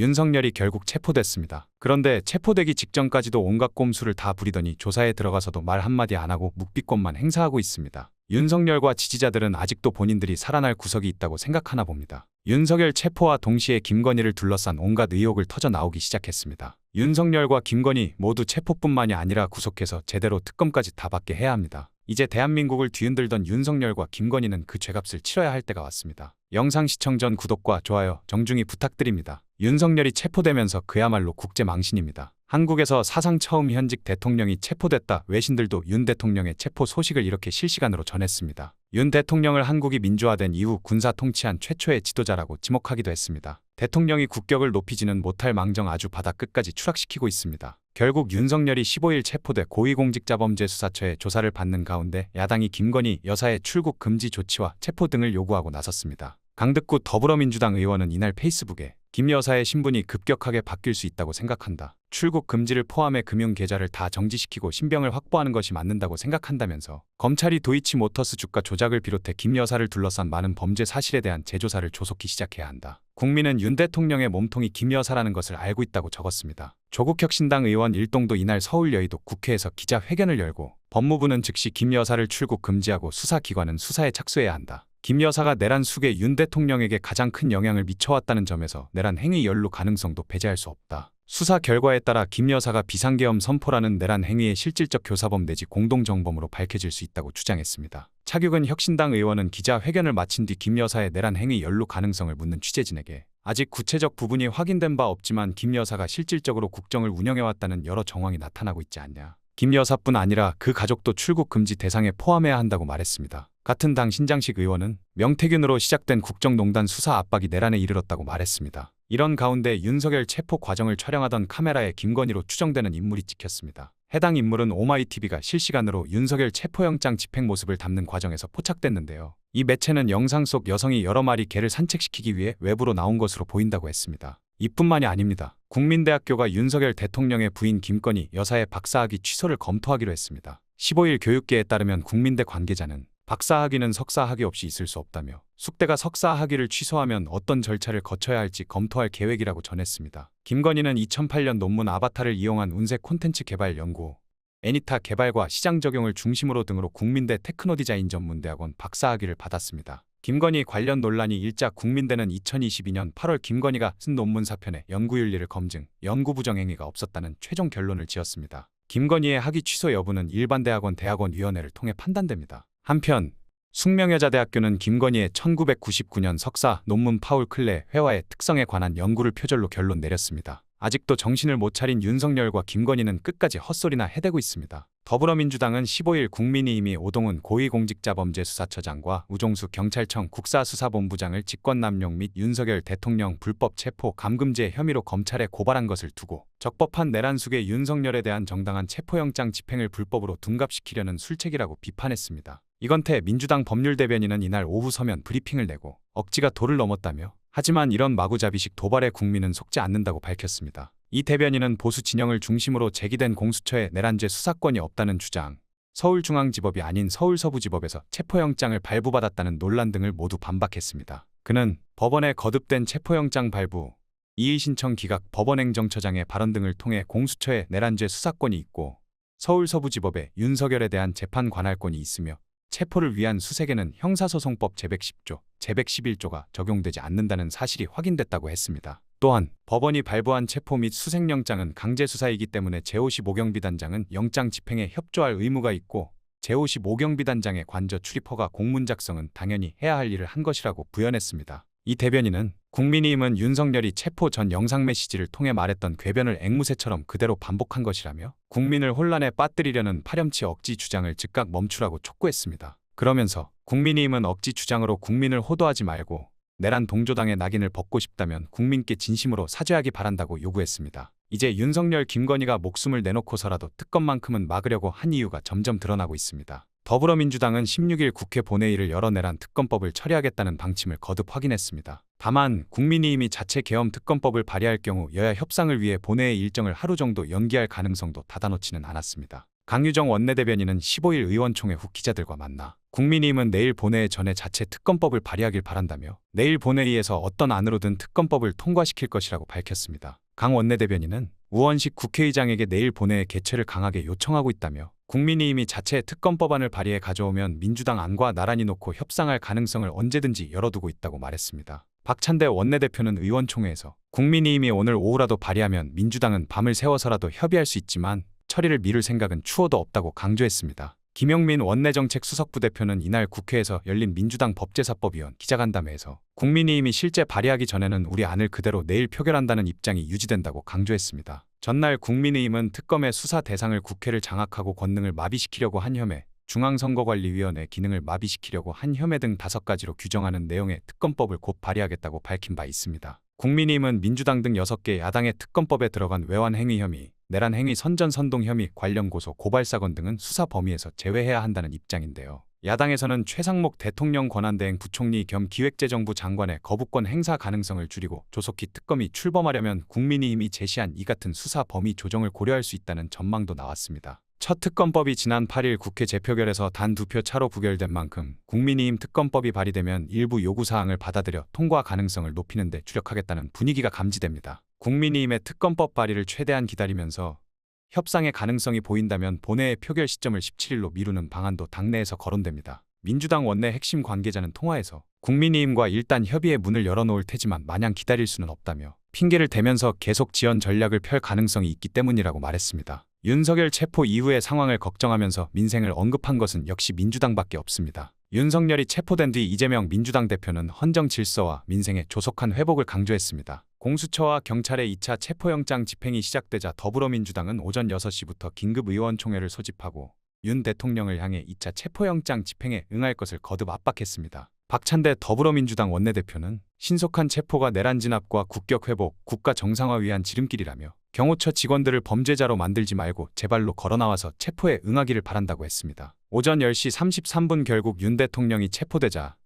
윤석열이 결국 체포됐습니다. 그런데 체포되기 직전까지도 온갖 꼼수를 다 부리더니 조사에 들어가서도 말 한마디 안 하고 묵비권만 행사하고 있습니다. 윤석열과 지지자들은 아직도 본인들이 살아날 구석이 있다고 생각하나 봅니다. 윤석열 체포와 동시에 김건희를 둘러싼 온갖 의혹을 터져 나오기 시작했습니다. 윤석열과 김건희 모두 체포뿐만이 아니라 구속해서 제대로 특검까지 다 받게 해야 합니다. 이제 대한민국을 뒤흔들던 윤석열과 김건희는 그 죄값을 치러야 할 때가 왔습니다. 영상 시청 전 구독과 좋아요 정중히 부탁드립니다. 윤석열이 체포되면서 그야말로 국제 망신입니다. 한국에서 사상 처음 현직 대통령이 체포됐다. 외신들도 윤 대통령의 체포 소식을 이렇게 실시간으로 전했습니다. 윤 대통령을 한국이 민주화된 이후 군사 통치한 최초의 지도자라고 지목하기도 했습니다. 대통령이 국격을 높이지는 못할 망정 아주 바닥 끝까지 추락시키고 있습니다. 결국 윤석열이 15일 체포돼 고위공직자범죄수사처에 조사를 받는 가운데 야당이 김건희 여사의 출국 금지 조치와 체포 등을 요구하고 나섰습니다. 강득구 더불어민주당 의원은 이날 페이스북에 김 여사의 신분이 급격하게 바뀔 수 있다고 생각한다. 출국 금지를 포함해 금융 계좌를 다 정지시키고 신병을 확보하는 것이 맞는다고 생각한다면서 검찰이 도이치 모터스 주가 조작을 비롯해 김 여사를 둘러싼 많은 범죄 사실에 대한 재조사를 조속히 시작해야 한다. 국민은 윤 대통령의 몸통이 김 여사라는 것을 알고 있다고 적었습니다. 조국 혁신당 의원 일동도 이날 서울 여의도 국회에서 기자회견을 열고 법무부는 즉시 김 여사를 출국 금지하고 수사기관은 수사에 착수해야 한다. 김 여사가 내란 숙에 윤 대통령에게 가장 큰 영향을 미쳐왔다는 점에서 내란 행위 연루 가능성도 배제할 수 없다. 수사 결과에 따라 김 여사가 비상계엄 선포라는 내란 행위의 실질적 교사범 내지 공동정범으로 밝혀질 수 있다고 주장했습니다. 차규근 혁신당 의원은 기자회견을 마친 뒤 김 여사의 내란 행위 연루 가능성을 묻는 취재진에게 아직 구체적 부분이 확인된 바 없지만 김 여사가 실질적으로 국정을 운영해왔다는 여러 정황이 나타나고 있지 않냐. 김 여사뿐 아니라 그 가족도 출국 금지 대상에 포함해야 한다고 말했습니다. 같은 당 신장식 의원은 명태균으로 시작된 국정농단 수사 압박이 내란에 이르렀다고 말했습니다. 이런 가운데 윤석열 체포 과정을 촬영하던 카메라에 김건희로 추정되는 인물이 찍혔습니다. 해당 인물은 오마이TV가 실시간으로 윤석열 체포영장 집행 모습을 담는 과정에서 포착됐는데요. 이 매체는 영상 속 여성이 여러 마리 개를 산책시키기 위해 외부로 나온 것으로 보인다고 했습니다. 이뿐만이 아닙니다. 국민대학교가 윤석열 대통령의 부인 김건희 여사의 박사학위 취소를 검토하기로 했습니다. 15일 교육계에 따르면 국민대 관계자는 박사학위는 석사학위 없이 있을 수 없다며 숙대가 석사학위를 취소하면 어떤 절차를 거쳐야 할지 검토할 계획이라고 전했습니다. 김건희는 2008년 논문 아바타를 이용한 운세 콘텐츠 개발 연구, 애니타 개발과 시장 적용을 중심으로 등으로 국민대 테크노디자인 전문대학원 박사학위를 받았습니다. 김건희 관련 논란이 일자 국민대는 2022년 8월 김건희가 쓴 논문 사편에 연구윤리를 검증, 연구 부정 행위가 없었다는 최종 결론을 지었습니다. 김건희의 학위 취소 여부는 일반 대학원 대학원위원회를 통해 판단됩니다. 한편 숙명여자대학교는 김건희의 1999년 석사 논문 파울 클레 회화의 특성에 관한 연구를 표절로 결론 내렸습니다. 아직도 정신을 못 차린 윤석열과 김건희는 끝까지 헛소리나 해대고 있습니다. 더불어민주당은 15일 국민의힘이 오동훈 고위공직자범죄수사처장과 우종수 경찰청 국사수사본부장을 직권남용 및 윤석열 대통령 불법 체포 감금죄 혐의로 검찰에 고발한 것을 두고 적법한 내란 속의 윤석열에 대한 정당한 체포영장 집행을 불법으로 둔갑시키려는 술책이라고 비판했습니다. 이건태 민주당 법률대변인은 이날 오후 서면 브리핑을 내고 억지가 도를 넘었다며 하지만 이런 마구잡이식 도발에 국민은 속지 않는다고 밝혔습니다. 이 대변인은 보수 진영을 중심으로 제기된 공수처에 내란죄 수사권이 없다는 주장, 서울중앙지법이 아닌 서울서부지법에서 체포영장을 발부받았다는 논란 등을 모두 반박했습니다. 그는 법원에 거듭된 체포영장 발부, 이의 신청 기각 법원행정처장의 발언 등을 통해 공수처에 내란죄 수사권이 있고 서울서부지법에 윤석열에 대한 재판 관할권이 있으며 체포를 위한 수색에는 형사소송법 제110조, 제111조가 적용되지 않는다는 사실이 확인됐다고 했습니다. 또한 법원이 발부한 체포 및 수색영장은 강제수사이기 때문에 제55경비단장은 영장 집행에 협조할 의무가 있고 제55경비단장의 관저 출입허가 공문 작성은 당연히 해야 할 일을 한 것이라고 부연했습니다. 이 대변인은 국민의힘은 윤석열이 체포 전 영상 메시지를 통해 말했던 궤변을 앵무새처럼 그대로 반복한 것이라며 국민을 혼란에 빠뜨리려는 파렴치 억지 주장을 즉각 멈추라고 촉구했습니다. 그러면서 국민의힘은 억지 주장으로 국민을 호도하지 말고 내란 동조당의 낙인을 벗고 싶다면 국민께 진심으로 사죄하기 바란다고 요구했습니다. 이제 윤석열 김건희가 목숨을 내놓고서라도 특검만큼은 막으려고 한 이유가 점점 드러나고 있습니다. 더불어민주당은 16일 국회 본회의를 열어 내란 특검법을 처리하겠다는 방침을 거듭 확인했습니다. 다만 국민의힘이 자체 계엄 특검법을 발의할 경우 여야 협상을 위해 본회의 일정을 하루 정도 연기할 가능성도 닫아놓지는 않았습니다. 강유정 원내대변인은 15일 의원총회 후 기자들과 만나 국민의힘은 내일 본회의 전에 자체 특검법을 발의하길 바란다며 내일 본회의에서 어떤 안으로든 특검법을 통과시킬 것이라고 밝혔습니다. 강 원내대변인은 우원식 국회의장에게 내일 본회의 개최를 강하게 요청하고 있다며 국민의힘이 자체 특검법안을 발의해 가져오면 민주당 안과 나란히 놓고 협상할 가능성을 언제든지 열어두고 있다고 말했습니다. 박찬대 원내대표는 의원총회에서 국민의힘이 오늘 오후라도 발의하면 민주당은 밤을 새워서라도 협의할 수 있지만 처리를 미룰 생각은 추호도 없다고 강조했습니다. 김용민 원내정책 수석부 대표는 이날 국회에서 열린 민주당 법제사법위원 기자간담회에서 국민의힘이 실제 발의하기 전에는 우리 안을 그대로 내일 표결한다는 입장이 유지된다고 강조했습니다. 전날 국민의힘은 특검의 수사 대상을 국회를 장악하고 권능을 마비시키려고 한 혐의, 중앙선거관리위원회 기능을 마비시키려고 한 혐의 등 다섯 가지로 규정하는 내용의 특검법을 곧 발의하겠다고 밝힌 바 있습니다. 국민의힘은 민주당 등 6개 야당의 특검법에 들어간 외환 행위 혐의, 내란 행위 선전 선동 혐의 관련 고소 고발 사건 등은 수사 범위에서 제외해야 한다는 입장인데요. 야당에서는 최상목 대통령 권한대행 부총리 겸 기획재정부 장관의 거부권 행사 가능성을 줄이고 조속히 특검이 출범하려면 국민의힘이 제시한 이 같은 수사 범위 조정을 고려할 수 있다는 전망도 나왔습니다. 첫 특검법이 지난 8일 국회 재표결에서 단 두 표 차로 부결된 만큼 국민의힘 특검법이 발의되면 일부 요구사항을 받아들여 통과 가능성을 높이는 데 주력하겠다는 분위기가 감지됩니다. 국민의힘의 특검법 발의를 최대한 기다리면서 협상의 가능성이 보인다면 본회의 표결 시점을 17일로 미루는 방안도 당내에서 거론됩니다. 민주당 원내 핵심 관계자는 통화에서 국민의힘과 일단 협의의 문을 열어놓을 테지만 마냥 기다릴 수는 없다며 핑계를 대면서 계속 지연 전략을 펼 가능성이 있기 때문이라고 말했습니다. 윤석열 체포 이후의 상황을 걱정하면서 민생을 언급한 것은 역시 민주당밖에 없습니다. 윤석열이 체포된 뒤 이재명 민주당 대표는 헌정 질서와 민생의 조속한 회복을 강조했습니다. 공수처와 경찰의 2차 체포영장 집행이 시작되자 더불어민주당은 오전 6시부터 긴급 의원총회를 소집하고 윤 대통령을 향해 2차 체포영장 집행에 응할 것을 거듭 압박했습니다. 박찬대 더불어민주당 원내대표는 신속한 체포가 내란 진압과 국격 회복, 국가 정상화 위한 지름길이라며 경호처 직원들을 범죄자로 만들지 말고 제발로 걸어나와서 체포에 응하기를 바란다고 했습니다. 오전 10시 33분 결국 윤 대통령이 체포되자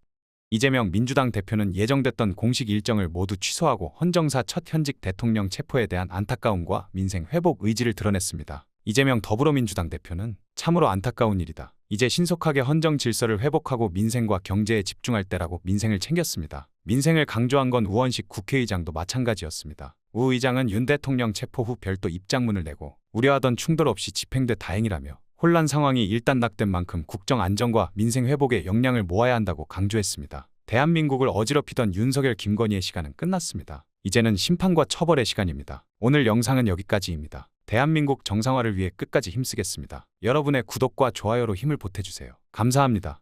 이재명 민주당 대표는 예정됐던 공식 일정을 모두 취소하고 헌정사 첫 현직 대통령 체포에 대한 안타까움과 민생 회복 의지를 드러냈습니다. 이재명 더불어민주당 대표는 참으로 안타까운 일이다. 이제 신속하게 헌정 질서를 회복하고 민생과 경제에 집중할 때라고 민생을 챙겼습니다. 민생을 강조한 건 우원식 국회의장도 마찬가지였습니다. 우 의장은 윤 대통령 체포 후 별도 입장문을 내고 우려하던 충돌 없이 집행돼 다행이라며 혼란 상황이 일단락된 만큼 국정 안정과 민생 회복에 역량을 모아야 한다고 강조했습니다. 대한민국을 어지럽히던 윤석열 김건희의 시간은 끝났습니다. 이제는 심판과 처벌의 시간입니다. 오늘 영상은 여기까지입니다. 대한민국 정상화를 위해 끝까지 힘쓰겠습니다. 여러분의 구독과 좋아요로 힘을 보태주세요. 감사합니다.